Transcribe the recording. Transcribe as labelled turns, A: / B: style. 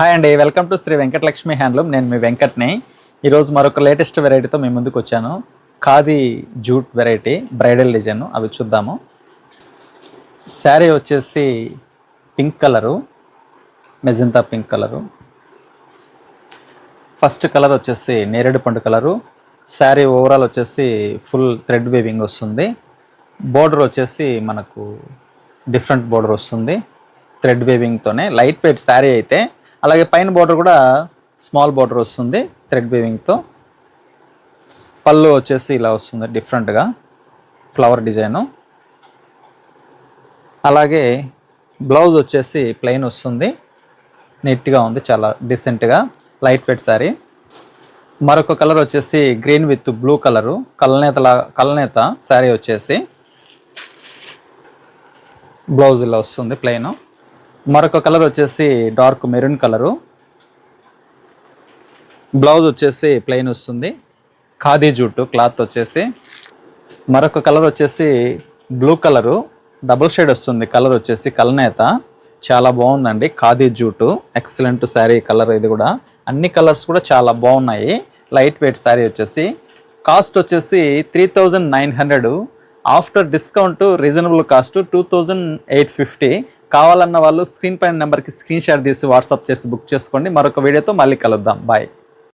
A: Hi అండి welcome to Shri Venkatalakshmi handloom నేను మీ వెంకట్ని. ఈరోజు మరొక లేటెస్ట్ వెరైటీతో మీ ముందుకు వచ్చాను. Khadi jute variety bridal design అవి చూద్దాము. శారీ వచ్చేసి pink colour magenta pink colour first colour వచ్చేసి నేరేడు పండు కలరు శారీ ఓవరాల్ వచ్చేసి ఫుల్ థ్రెడ్ వేవింగ్ వస్తుంది. బోర్డర్ వచ్చేసి మనకు డిఫరెంట్ బోర్డర్ వస్తుంది. థ్రెడ్ వేవింగ్తోనే లైట్ వెయిట్ శారీ అయితే అలాగే పైన బార్డర్ కూడా స్మాల్ బార్డర్ వస్తుంది థ్రెడ్ బీవింగ్తో పళ్ళు వచ్చేసి ఇలా వస్తుంది డిఫరెంట్గా ఫ్లవర్ డిజైను అలాగే బ్లౌజ్ వచ్చేసి ప్లెయిన్ వస్తుంది. నీట్గా ఉంది చాలా డీసెంట్గా లైట్ వెయిట్ శారీ మరొక కలర్ వచ్చేసి గ్రీన్ విత్ బ్లూ కలరు కలనేతలా కలనేత శారీ వచ్చేసి. బ్లౌజ్ ఇలా వస్తుంది ప్లెయిన్ మరొక కలర్ వచ్చేసి డార్క్ మెరూన్ కలరు. బ్లౌజ్ వచ్చేసి ప్లెయిన్ వస్తుంది. ఖాదీ జూటు క్లాత్ వచ్చేసి. మరొక కలర్ వచ్చేసి బ్లూ కలరు. డబుల్ షేడ్ వస్తుంది కలర్ వచ్చేసి కలనేత. చాలా బాగుందండి khadi jute excellent sari colour ఇది కూడా. అన్ని కలర్స్ కూడా చాలా బాగున్నాయి. లైట్ వెయిట్ శారీ వచ్చేసి. కాస్ట్ వచ్చేసి three thousand nine hundred. After discount reasonable cost two thousand eight fifty. కావాలన్న వాళ్ళు స్క్రీన్ పైన నెంబర్కి స్క్రీన్ షాట్ తీసి వాట్సాప్ చేసి బుక్ చేసుకోండి. మరొక వీడియోతో మళ్ళీ కలుద్దాం. బాయ్.